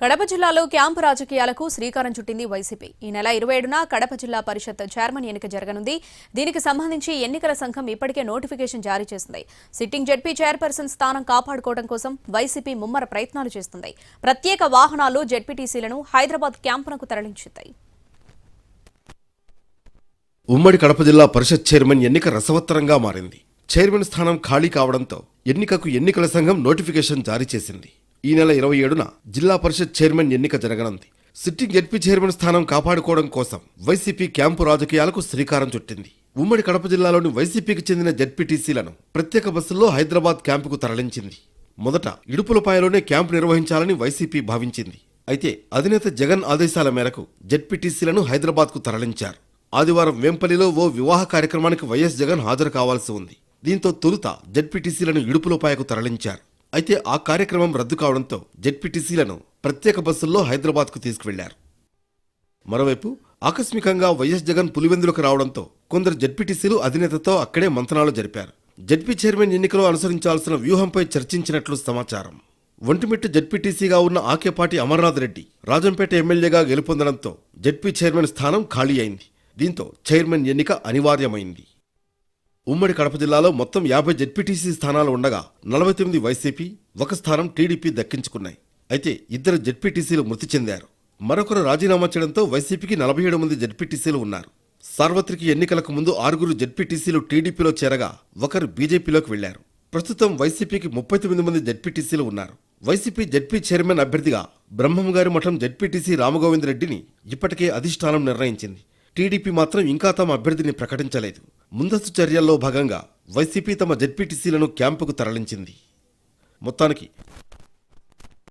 కడప జిల్లాలో క్యాంపు రాజకీయాలకు శ్రీకారం చుట్టింది వైసీపీ. ఈ నెల ఇరవై ఏడున కడప జిల్లా పరిషత్ చైర్మన్ ఎన్నిక జరగనుంది. దీనికి సంబంధించి ఎన్నికల సంఘం ఇప్పటికే నోటిఫికేషన్ జారీ చేసింది. సిట్టింగ్ జడ్పీ చైర్పర్సన్ స్థానం కాపాడుకోవడం కోసం వైసీపీ ముమ్మర ప్రయత్నాలు చేస్తుంది. ప్రత్యేక వాహనాలు జడ్పీటీసీలను హైదరాబాద్ క్యాంపునకు తరలించింది. ఉమ్మడి కడప జిల్లా పరిషత్ చైర్మన్ ఎన్నిక రసవత్తరంగా మారింది. చైర్మన్ స్థానం ఖాళీ కావడంతో ఎన్నికకు ఎన్నికల సంఘం నోటిఫికేషన్ జారీ చేసింది. ఈ నెల ఇరవై ఏడున జిల్లా పరిషత్ చైర్మన్ ఎన్నిక జరగనుంది. సిట్టింగ్ జడ్పీ చైర్మన్ స్థానం కాపాడుకోవడం కోసం వైసీపీ క్యాంపు రాజకీయాలకు శ్రీకారం చుట్టింది. ఉమ్మడి కడప జిల్లాలోని వైసీపీకి చెందిన జడ్పీటీసీలను ప్రత్యేక బస్సుల్లో హైదరాబాద్ క్యాంపుకు తరలించింది. మొదట ఇడుపులపాయలోనే క్యాంపు నిర్వహించాలని వైసీపీ భావించింది. అయితే అధినేత జగన్ ఆదేశాల మేరకు జడ్పీటీసీలను హైదరాబాద్కు తరలించారు. ఆదివారం వేంపల్లిలో ఓ వివాహ కార్యక్రమానికి వైఎస్ జగన్ హాజరు కావాల్సి ఉంది. దీంతో తొలుత జడ్పీటీసీలను ఇడుపులపాయకు తరలించారు. అయితే ఆ కార్యక్రమం రద్దు కావడంతో జడ్పీటీసీలను ప్రత్యేక బస్సుల్లో హైదరాబాద్కు తీసుకువెళ్ళారు. మరోవైపు ఆకస్మికంగా వైఎస్ జగన్ పులివెందులకు రావడంతో కొందరు జెడ్పీటీసీలు అధినేతతో అక్కడే మంతనాలు జరిపారు. జెడ్పీ చైర్మన్ ఎన్నికలో అనుసరించాల్సిన వ్యూహంపై చర్చించినట్లు సమాచారం. ఒంటిమిట్టు జెడ్పీటీసీగా ఉన్న ఆకేపాటి అమర్నాథ్ రెడ్డి రాజంపేట ఎమ్మెల్యేగా గెలుపొందడంతో జడ్పీ చైర్మన్ స్థానం ఖాళీ అయింది. దీంతో చైర్మన్ ఎన్నిక అనివార్యమైంది. ఉమ్మడి కడప జిల్లాలో మొత్తం యాభై జెడ్పీటీసీ స్థానాలు ఉండగా నలభై తొమ్మిది వైసీపీ ఒక స్థానం టీడీపీ దక్కించుకున్నాయి. అయితే ఇద్దరు జెడ్పీటీసీలు మృతి చెందారు. మరొకరు రాజీనామా చేయడంతో వైసీపీకి నలభై ఏడు మంది జెడ్పీటీసీలు ఉన్నారు. సార్వత్రిక ఎన్నికలకు ముందు ఆరుగురు జెడ్పీటీసీలు టీడీపీలో చేరగా ఒకరు బీజేపీలోకి వెళ్ళారు. ప్రస్తుతం వైసీపీకి ముప్పై తొమ్మిది మంది జెడ్పీటీసీలు ఉన్నారు. వైసీపీ జెడ్పీ చైర్మన్ అభ్యర్థిగా బ్రహ్మంగారి మఠం జెడ్పీటీసీ రామగోవిందరెడ్డిని ఇప్పటికే అధిష్టానం నిర్ణయించింది. టీడీపీ మాత్రం ఇంకా తమ అభ్యర్థిని ప్రకటించలేదు. ముందస్తు చర్యల్లో భాగంగా వైసీపీ తమ జెడ్పీటీసీలను క్యాంపుకు తరలించింది. మొత్తానికి